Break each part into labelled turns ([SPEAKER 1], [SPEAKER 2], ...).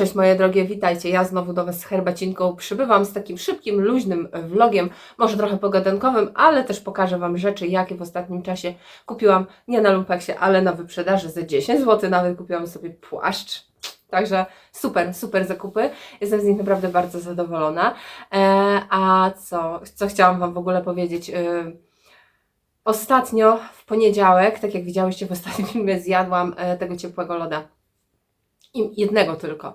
[SPEAKER 1] Cześć moje drogie, witajcie. Ja znowu do Was z herbacinką przybywam z takim szybkim, luźnym vlogiem, może trochę pogadunkowym, ale też pokażę Wam rzeczy, jakie w ostatnim czasie kupiłam, nie na lumpeksie, ale na wyprzedaży za 10 zł, nawet kupiłam sobie płaszcz. Także super, super zakupy. Jestem z nich naprawdę bardzo zadowolona. E, a co, co chciałam Wam w ogóle powiedzieć? E, ostatnio, w poniedziałek, tak jak widziałyście w ostatnim filmie, zjadłam e, tego ciepłego loda. I jednego tylko.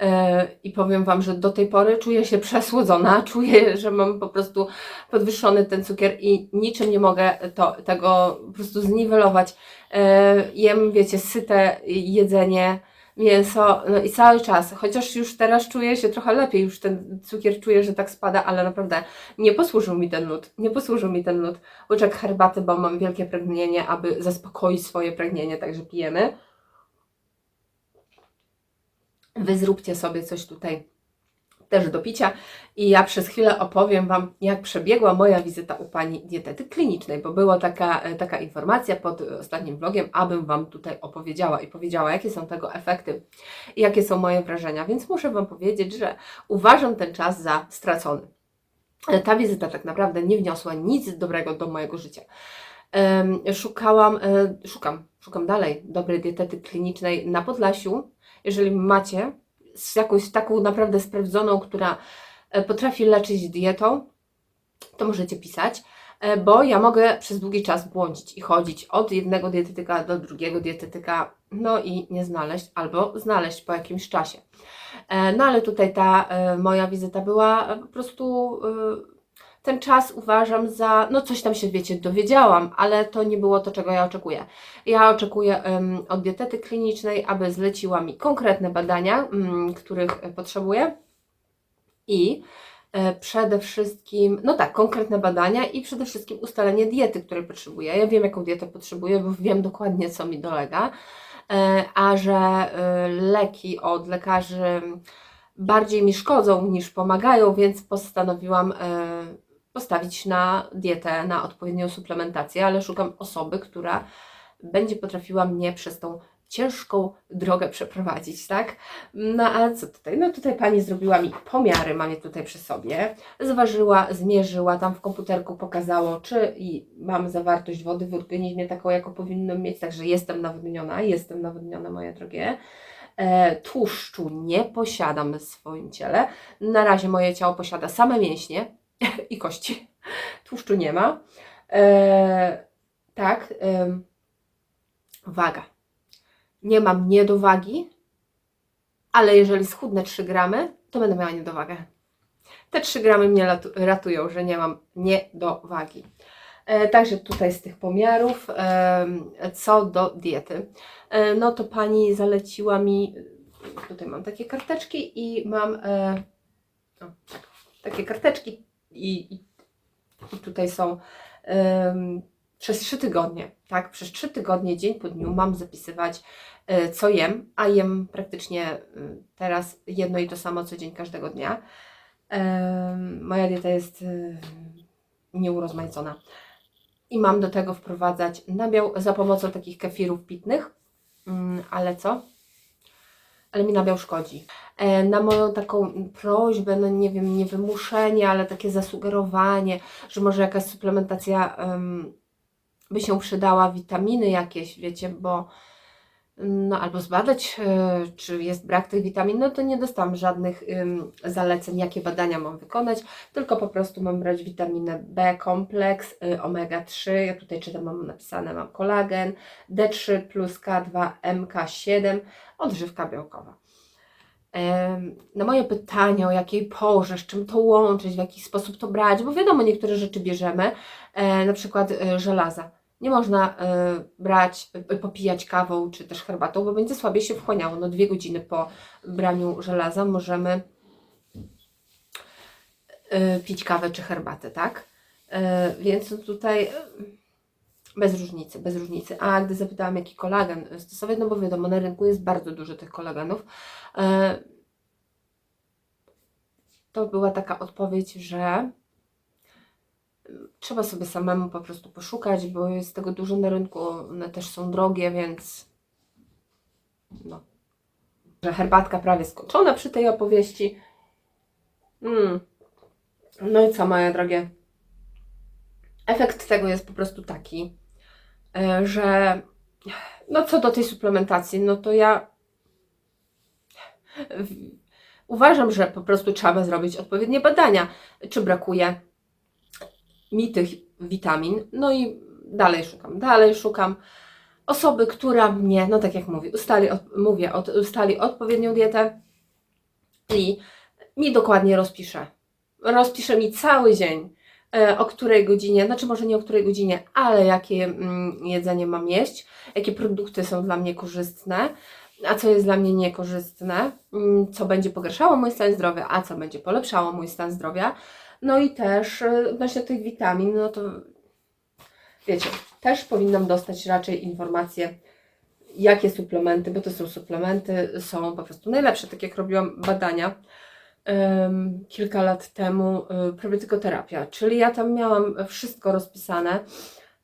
[SPEAKER 1] E, I powiem Wam, że do tej pory czuję się przesłodzona, czuję, że mam po prostu podwyższony ten cukier i niczym nie mogę to, tego po prostu zniwelować. E, Jem, wiecie, syte jedzenie, mięso, no i cały czas, chociaż już teraz czuję się trochę lepiej, już ten cukier czuję, że tak spada, ale naprawdę nie posłużył mi ten lód, nie posłużył mi ten lód. Łyczek herbaty, bo mam wielkie pragnienie, aby zaspokoić swoje pragnienie, także pijemy. Wy zróbcie sobie coś tutaj też do picia i ja przez chwilę opowiem Wam, jak przebiegła moja wizyta u Pani dietety klinicznej, bo była taka, e, taka informacja pod ostatnim vlogiem, abym Wam tutaj opowiedziała i powiedziała, jakie są tego efekty i jakie są moje wrażenia, więc muszę Wam powiedzieć, że uważam ten czas za stracony. E, Ta wizyta tak naprawdę nie wniosła nic dobrego do mojego życia. Szukałam, e, szukam, szukam dalej dobrej dietety klinicznej na Podlasiu, jeżeli macie z jakąś taką naprawdę sprawdzoną, która e, potrafi leczyć dietą, to możecie pisać, e, bo ja mogę przez długi czas błądzić i chodzić od jednego dietetyka do drugiego dietetyka, no i nie znaleźć, albo znaleźć po jakimś czasie. E, No ale tutaj ta moja wizyta była po prostu ten czas uważam za, no coś tam się wiecie, dowiedziałam, ale to nie było to, czego ja oczekuję. Ja oczekuję em, od dietety klinicznej, aby zleciła mi konkretne badania, mm, których e, potrzebuję i e, przede wszystkim, no tak, konkretne badania i przede wszystkim ustalenie diety, której potrzebuję. Ja wiem, jaką dietę potrzebuję, bo wiem dokładnie, co mi dolega, e, a że leki od lekarzy bardziej mi szkodzą niż pomagają, więc postanowiłam postawić na dietę, na odpowiednią suplementację, ale szukam osoby, która będzie potrafiła mnie przez tą ciężką drogę przeprowadzić, tak? No a co tutaj? No tutaj pani zrobiła mi pomiary, mam je tutaj przy sobie, zważyła, zmierzyła, tam w komputerku pokazało, czy i mam zawartość wody w organizmie taką, jaką powinnam mieć, także jestem nawodniona, jestem nawodniona, moje drogie. E, tłuszczu nie posiadam w swoim ciele. Na razie moje ciało posiada same mięśnie i kości. Tłuszczu nie ma. E, tak. em, waga. Nie mam niedowagi, ale jeżeli schudnę 3 gramy, to będę miała niedowagę. Te 3 gramy mnie ratują, że nie mam niedowagi. E, także tutaj z tych pomiarów, em, co do diety, e, no to pani zaleciła mi, tutaj mam takie karteczki i mam, e, o, tak, takie karteczki i, i, tutaj są em, przez trzy tygodnie, tak, przez trzy tygodnie, dzień po dniu mam zapisywać, e, co jem, a jem praktycznie e, teraz jedno i to samo co dzień każdego dnia. Em, Moja dieta jest e, nieurozmaicona. I mam do tego wprowadzać nabiał za pomocą takich kefirów pitnych, Mm, ale co? Ale mi nabiał szkodzi. E, Na moją taką prośbę, no nie wiem, nie wymuszenie, ale takie zasugerowanie, że może jakaś suplementacja em, by się przydała, witaminy jakieś, wiecie, bo no albo zbadać, e, czy jest brak tych witamin, no to nie dostałam żadnych zaleceń, jakie badania mam wykonać, tylko po prostu mam brać witaminę B kompleks, y, omega 3, ja tutaj czytam, mam napisane, mam kolagen, D3 plus K2, MK7, odżywka białkowa. Na moje pytanie, o jakiej porze, z czym to łączyć, w jaki sposób to brać, bo wiadomo, niektóre rzeczy bierzemy, e, na przykład e, żelaza. Nie można e, brać, e, popijać kawą czy też herbatą, bo będzie słabiej się wchłaniało. No dwie godziny po braniu żelaza możemy e, pić kawę czy herbatę, tak? Więc tutaj bez różnicy, bez różnicy. A gdy zapytałam, jaki kolagen stosować, no bo wiadomo, na rynku jest bardzo dużo tych kolagenów, to była taka odpowiedź, że trzeba sobie samemu po prostu poszukać, bo jest tego dużo na rynku, one też są drogie, więc no. że herbatka prawie skończona przy tej opowieści. Mm. No i co, moje drogie? Efekt tego jest po prostu taki, e, że no co do tej suplementacji, no to ja uważam, że po prostu trzeba zrobić odpowiednie badania, czy brakuje mi tych witamin. No i dalej szukam, dalej szukam osoby, która mnie, no tak jak mówię, ustali, od, mówię, od, ustali odpowiednią dietę i mi dokładnie rozpisze. Rozpisze mi cały dzień, e, o której godzinie, znaczy może nie o której godzinie, ale jakie mm, jedzenie mam jeść, jakie produkty są dla mnie korzystne, a co jest dla mnie niekorzystne, mm, co będzie pogarszało mój stan zdrowia, a co będzie polepszało mój stan zdrowia. No i też e, odnośnie tych witamin, no to wiecie, też powinnam dostać raczej informacje, jakie suplementy, bo to są suplementy, są po prostu najlepsze. Tak jak robiłam badania em, kilka lat temu, y, probiotykoterapia, czyli ja tam miałam wszystko rozpisane,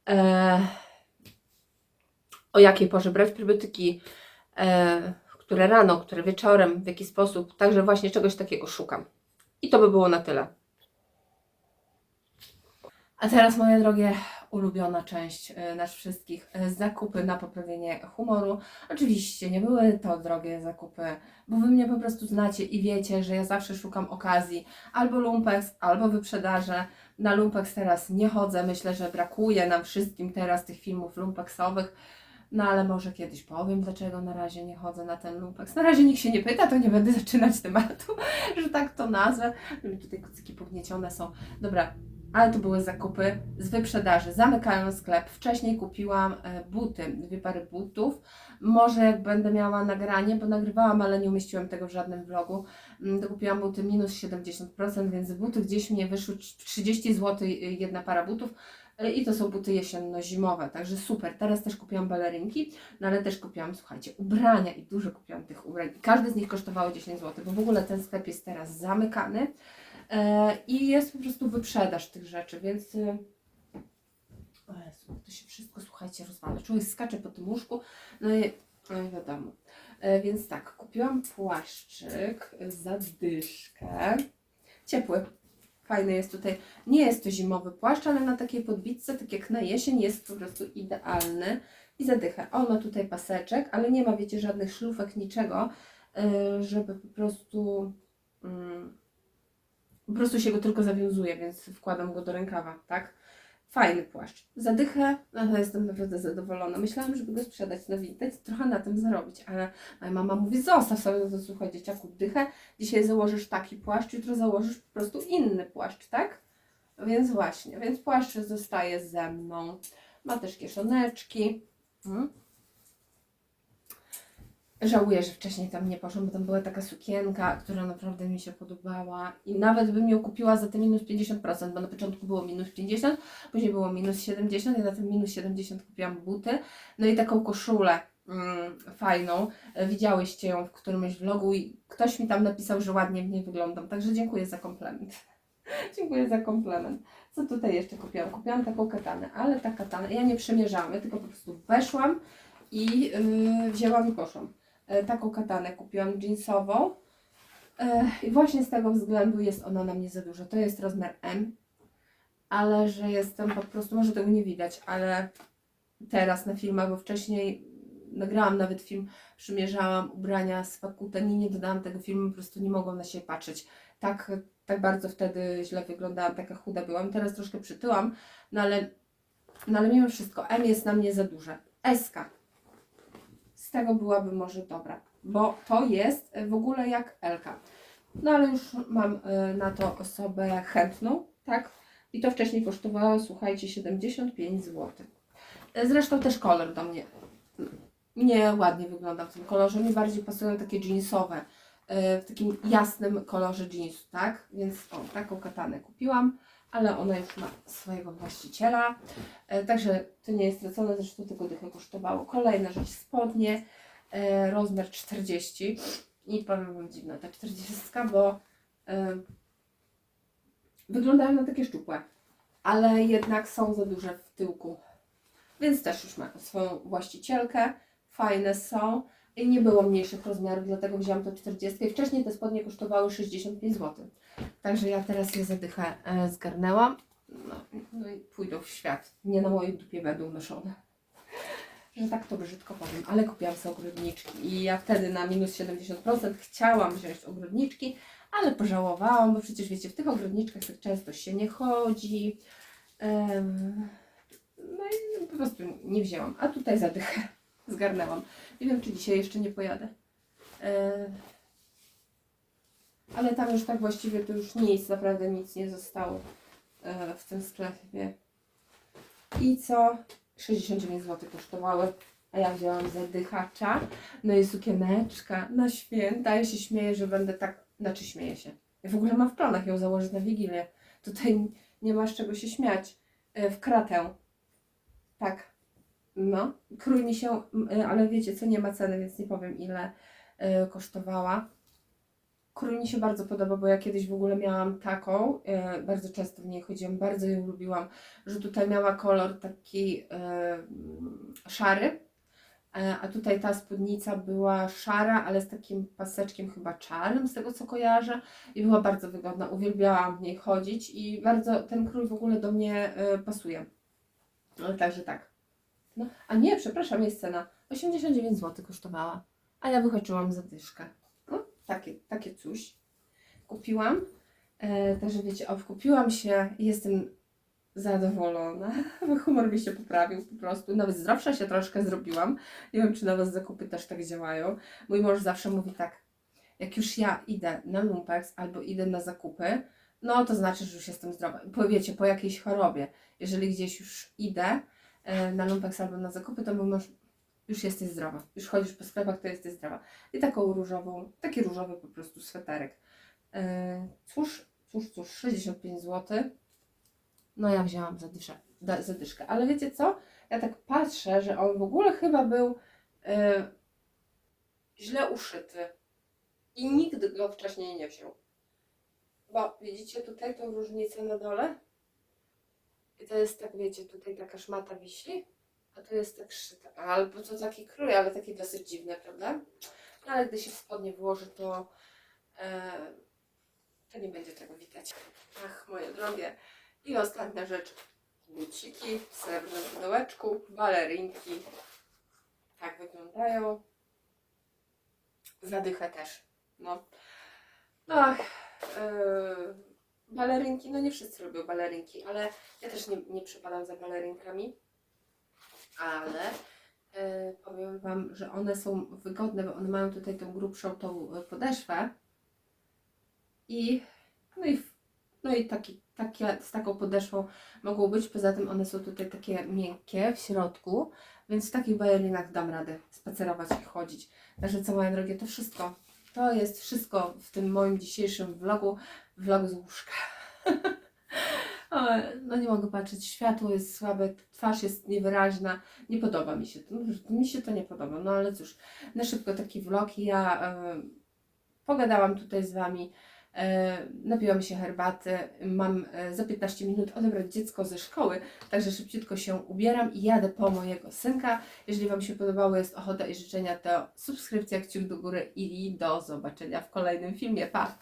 [SPEAKER 1] e, o jakiej porze brać probiotyki, które rano, które wieczorem, w jaki sposób, także właśnie czegoś takiego szukam. I to by było na tyle. A teraz, moje drogie, ulubiona część e, nas wszystkich, e, zakupy na poprawienie humoru. Oczywiście nie były to drogie zakupy, bo Wy mnie po prostu znacie i wiecie, że ja zawsze szukam okazji, albo lumpex, albo wyprzedaże. Na lumpex teraz nie chodzę, myślę, że brakuje nam wszystkim teraz tych filmów lumpexowych. No ale może kiedyś powiem, dlaczego na razie nie chodzę na ten lumpex. Na razie nikt się nie pyta, to nie będę zaczynać tematu, że tak to nazwę. Tutaj kucyki pogniecione są. Dobra, ale to były zakupy z wyprzedaży. Zamykają sklep. Wcześniej kupiłam e, buty, dwie pary butów. Może jak będę miała nagranie, bo nagrywałam, ale nie umieściłam tego w żadnym vlogu, mm, kupiłam buty minus 70%, więc buty gdzieś mnie wyszły 30 zł jedna para butów. E, I to są buty jesienno-zimowe, także super. Teraz też kupiłam balerinki, no ale też kupiłam, słuchajcie, ubrania i dużo kupiłam tych ubrań. Każdy z nich kosztowało 10 zł, bo w ogóle ten sklep jest teraz zamykany. E, I jest po prostu wyprzedaż tych rzeczy, więc. e, O Jezu, to się wszystko, słuchajcie, rozwala. Człowiek skacze po tym łóżku, no i, no i wiadomo. Więc tak, kupiłam płaszczyk za dyszkę. Ciepły. Fajny jest tutaj. Nie jest to zimowy płaszcz, ale na takiej podbitce, tak jak na jesień, jest po prostu idealny. I zadychę. On ma tutaj paseczek, ale nie ma, wiecie, żadnych szlufek, niczego, e, żeby po prostu. mm, po prostu się go tylko zawiązuje, więc wkładam go do rękawa, tak? Fajny płaszcz. Zadychę, ale jestem naprawdę zadowolona. Myślałam, żeby go sprzedać na Vinted, trochę na tym zarobić, ale moja mama mówi, zostaw sobie, no to słuchaj dzieciaku, dychę, dzisiaj założysz taki płaszcz, jutro założysz po prostu inny płaszcz, tak? Więc właśnie, więc płaszcz zostaje ze mną. Ma też kieszoneczki. Mm. Żałuję, że wcześniej tam nie poszłam, bo tam była taka sukienka, która naprawdę mi się podobała i nawet bym ją kupiła za te minus 50%, bo na początku było minus 50, później było minus 70 i na tym minus 70 kupiłam buty, no i taką koszulę mm, fajną, widziałyście ją w którymś vlogu i ktoś mi tam napisał, że ładnie w niej wyglądam, także dziękuję za komplement. dziękuję za komplement. Co tutaj jeszcze kupiłam? Kupiłam taką katanę, ale ta katana, ja nie przemierzałam, ja tylko po prostu weszłam i yy, wzięłam i poszłam. E, taką katanę kupiłam jeansową e, i właśnie z tego względu jest ona na mnie za duża. To jest rozmiar M, ale że jestem po prostu, może tego nie widać, ale teraz na filmach, bo wcześniej nagrałam nawet film, przymierzałam ubrania z Fakuten i nie dodałam tego filmu, po prostu nie mogłam na siebie patrzeć. Tak, tak bardzo wtedy źle wyglądałam, taka chuda byłam. Teraz troszkę przytyłam, no ale, no ale mimo wszystko M jest na mnie za duże. Eska tego byłaby może dobra, bo to jest e, w ogóle jak Elka. No ale już mam e, na to osobę chętną, tak? I to wcześniej kosztowało, słuchajcie, 75 zł. E, Zresztą też kolor do mnie nie ładnie wygląda w tym kolorze. Mi bardziej pasują takie jeansowe, w takim jasnym kolorze jeansu, tak? Więc o, taką katanę kupiłam, ale ona już ma swojego właściciela. E, Także to nie jest stracone, zresztą tego dychę kosztowało. Kolejna rzecz, spodnie, e, rozmiar 40 i powiem Wam dziwna ta 40, bo e, wyglądają na takie szczupłe, ale jednak są za duże w tyłku. Więc też już ma swoją właścicielkę. Fajne są, I nie było mniejszych rozmiarów, dlatego wzięłam to 40. Wcześniej te spodnie kosztowały 65 zł. Także ja teraz je zadychę e, zgarnęłam. No, no i pójdą w świat. Nie na mojej dupie będą noszone. Że tak to brzydko powiem, ale kupiłam sobie ogrodniczki i ja wtedy na minus 70% chciałam wziąć ogrodniczki, ale pożałowałam, bo przecież wiecie, w tych ogrodniczkach tak często się nie chodzi. No i po prostu nie wzięłam. A tutaj zadychę zgarnęłam. Nie wiem, czy dzisiaj jeszcze nie pojadę. E, ale tam już tak właściwie to już nic, naprawdę nic nie zostało e, w tym sklepie. I co? 69 zł kosztowały, a ja wzięłam zadychacza. No i sukieneczka na święta. Ja się śmieję, że będę tak, znaczy śmieję się. Ja w ogóle mam w planach ją założyć na Wigilię. Tutaj nie ma z czego się śmiać. E, W kratę. Tak. No. Krój mi się, e, ale wiecie co, nie ma ceny, więc nie powiem ile kosztowała. Krój mi się bardzo podoba, bo ja kiedyś w ogóle miałam taką, e, bardzo często w niej chodziłam, bardzo ją lubiłam, że tutaj miała kolor taki e, szary, e, a tutaj ta spódnica była szara, ale z takim paseczkiem chyba czarnym, z tego co kojarzę i była bardzo wygodna, uwielbiałam w niej chodzić i bardzo ten krój w ogóle do mnie e, pasuje. No, także tak. No, a nie, przepraszam, jest cena. 89 zł kosztowała, a ja wychodziłam za dyszkę. Takie, takie coś kupiłam. E, także wiecie, o, kupiłam się i jestem zadowolona. Humor mi się poprawił po prostu. Nawet zdrowsza się troszkę zrobiłam. Nie wiem, czy na Was zakupy też tak działają. Mój mąż zawsze mówi tak, jak już ja idę na lumpex albo idę na zakupy, no to znaczy, że już jestem zdrowa. Po, wiecie, po jakiejś chorobie. Jeżeli gdzieś już idę e, na lumpex albo na zakupy, to mój mąż już jesteś zdrowa. Już chodzisz po sklepach, to jesteś zdrowa. I taką różową, taki różowy po prostu sweterek. E, cóż, cóż, cóż, 65 zł. No ja wzięłam zadyszę, da, zadyszkę. Ale wiecie co? Ja tak patrzę, że on w ogóle chyba był e, źle uszyty. I nikt go wcześniej nie wziął. Bo widzicie tutaj tą różnicę na dole? I to jest tak, wiecie, tutaj taka szmata wisi, a to jest tak szyte. Albo to taki krój, ale taki dosyć dziwny, prawda? No ale gdy się spodnie włoży, to, e, to nie będzie tego widać. Ach, moje drogie. I ostatnia rzecz. Buciki w srebrnym pudełeczku, balerinki. Tak wyglądają. Zadychę też. No. Ach, yy, balerinki, no nie wszyscy lubią balerinki, ale ja też nie, nie przypadam za balerinkami. Ale yy, powiem Wam, że one są wygodne, bo one mają tutaj tą grubszą tą y, podeszwę. I no i, no i taki, takie, z taką podeszwą mogą być. Poza tym one są tutaj takie miękkie w środku, więc w takich balerinach dam radę spacerować i chodzić. Także co moje drogie, to wszystko. To jest wszystko w tym moim dzisiejszym vlogu. Vlog z łóżka. O, no nie mogę patrzeć, światło jest słabe, twarz jest niewyraźna. Nie podoba mi się to. No, Mi się to nie podoba, no ale cóż, na szybko taki vlog. Ja e, pogadałam tutaj z Wami. E, napiłam się herbaty, mam e, za 15 minut odebrać dziecko ze szkoły, także szybciutko się ubieram i jadę po mojego synka. Jeżeli Wam się podobało, jest ochota i życzenia, to subskrypcja, kciuk do góry i do zobaczenia w kolejnym filmie. Pa!